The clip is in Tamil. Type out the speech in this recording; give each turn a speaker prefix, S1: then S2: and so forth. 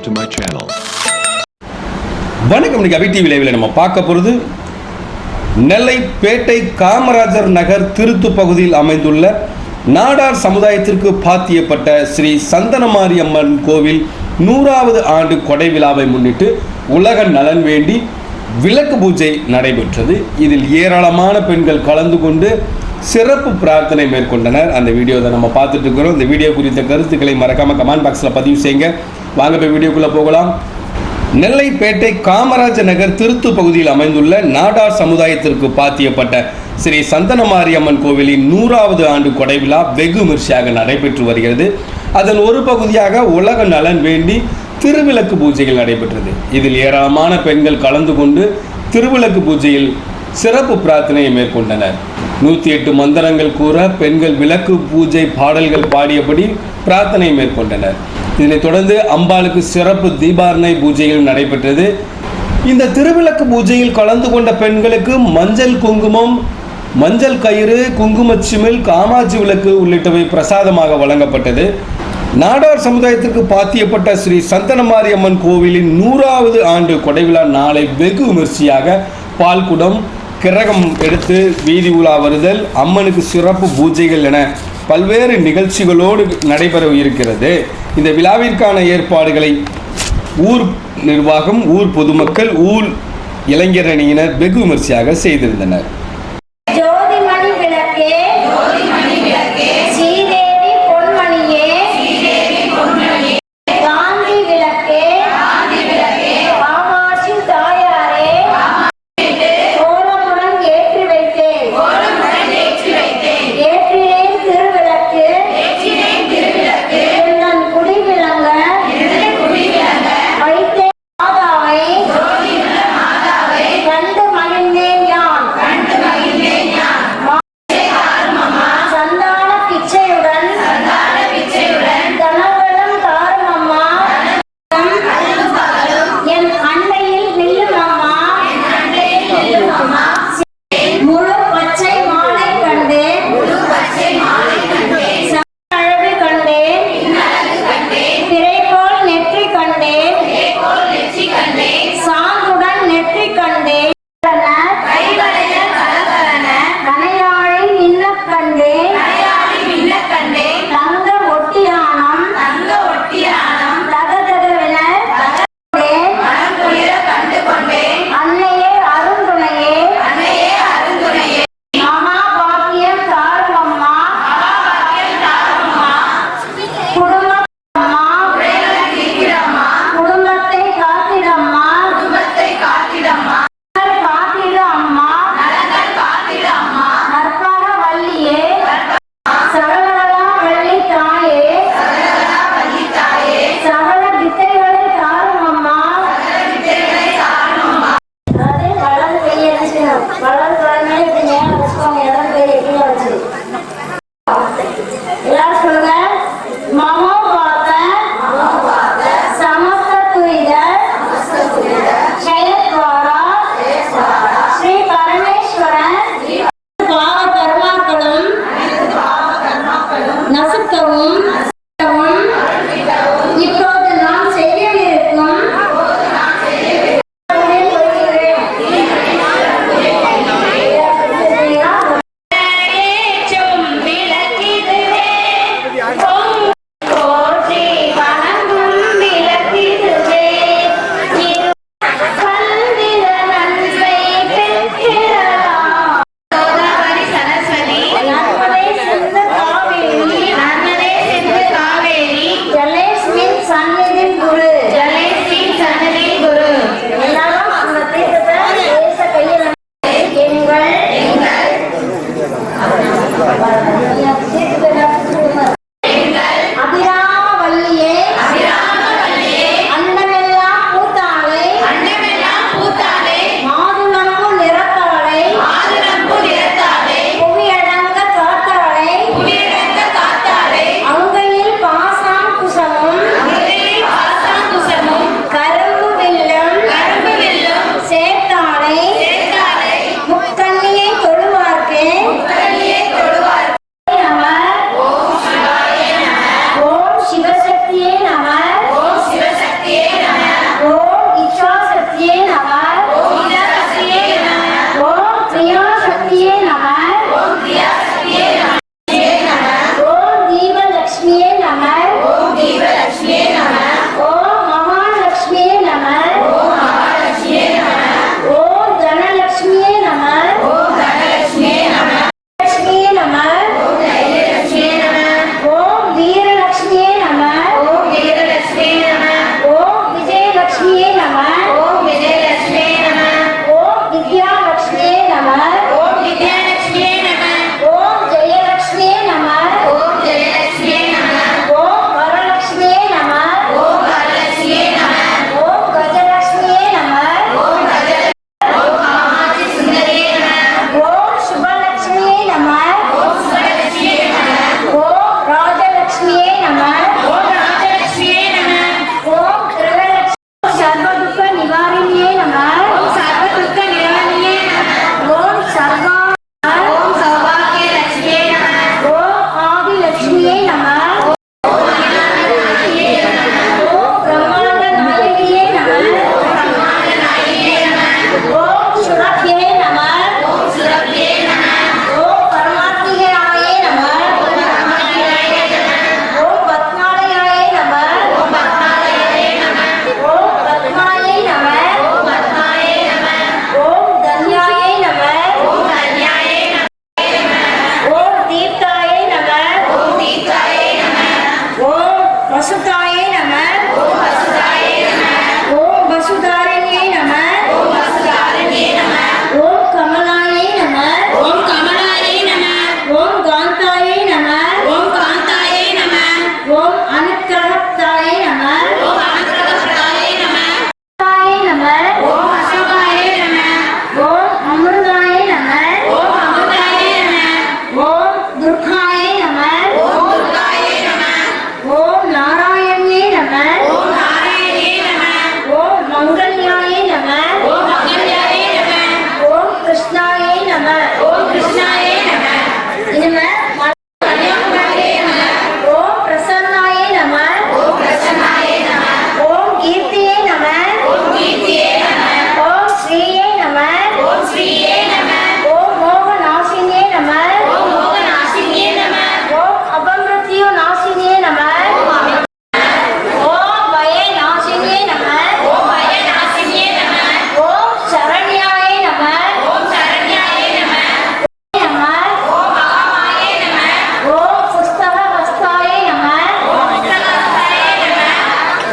S1: subscribe to my channel.
S2: வணக்கம். இன்னைக்கு டிவி லைவில் நம்ம பார்க்க போகிறது நெல்லை பேட்டை காமராஜர் நகர் திருத்து பகுதியில் அமைந்துள்ள நாடார் சமுதாயத்திற்கு பாத்தியப்பட்ட ஸ்ரீ சந்தனமாரி அம்மன் கோவில் நூறாவது ஆண்டு கொடை விழாவை முன்னிட்டு உலக நலன் வேண்டி விளக்கு பூஜை நடைபெற்றது. இதில் ஏராளமான பெண்கள் கலந்து கொண்டு சிறப்பு பிரார்த்தனை மேற்கொண்டனர். அந்த வீடியோவை நம்ம பார்த்துட்டு இருக்கிறோம். இந்த வீடியோ குறித்த கருத்துக்களை மறக்காம கமெண்ட் பாக்ஸில் பதிவு செய்யுங்க. வாங்க போய் வீடியோக்குள்ளே போகலாம். நெல்லைப்பேட்டை காமராஜ நகர் திருத்து பகுதியில் அமைந்துள்ள நாடார் சமுதாயத்திற்கு பாத்தியப்பட்ட ஸ்ரீ சந்தனமாரியம்மன் கோவிலின் நூறாவது ஆண்டு கொடை விழா வெகு விமர்சையாக நடைபெற்று வருகிறது. அதன் ஒரு பகுதியாக உலக நலன் வேண்டி திருவிளக்கு பூஜைகள் நடைபெற்றது. இதில் ஏராளமான பெண்கள் கலந்து கொண்டு திருவிளக்கு பூஜையில் சிறப்பு பிரார்த்தனையை மேற்கொண்டனர். நூற்றி எட்டு மந்திரங்கள் கூற பெண்கள் விளக்கு பூஜை பாடல்கள் பாடியபடி பிரார்த்தனை மேற்கொண்டனர். இதனைத் தொடர்ந்து அம்பாளுக்கு சிறப்பு தீபாரணை பூஜைகளும் நடைபெற்றது. இந்த திருவிளக்கு பூஜையில் கலந்து கொண்ட பெண்களுக்கு மஞ்சள் குங்குமம் மஞ்சள் கயிறு குங்குமச்சிமில் காமாட்சி விளக்கு உள்ளிட்டவை பிரசாதமாக வழங்கப்பட்டது. நாடார் சமுதாயத்திற்கு பாத்தியப்பட்ட ஸ்ரீ சந்தனமாரியம்மன் கோவிலின் நூறாவது ஆண்டு கொடைவிழா நாளை வெகு விமர்சையாக பால்குடம் கிரகம் எடுத்து வீதி உலா வருதல் அம்மனுக்கு சிறப்பு பூஜைகள் என பல்வேறு நிகழ்ச்சிகளோடு நடைபெற இருக்கிறது. இந்த விழாவிற்கான ஏற்பாடுகளை ஊர் நிர்வாகம் ஊர் பொதுமக்கள் ஊர் இளைஞரணியினர் வெகு விமர்சையாக செய்திருந்தனர்.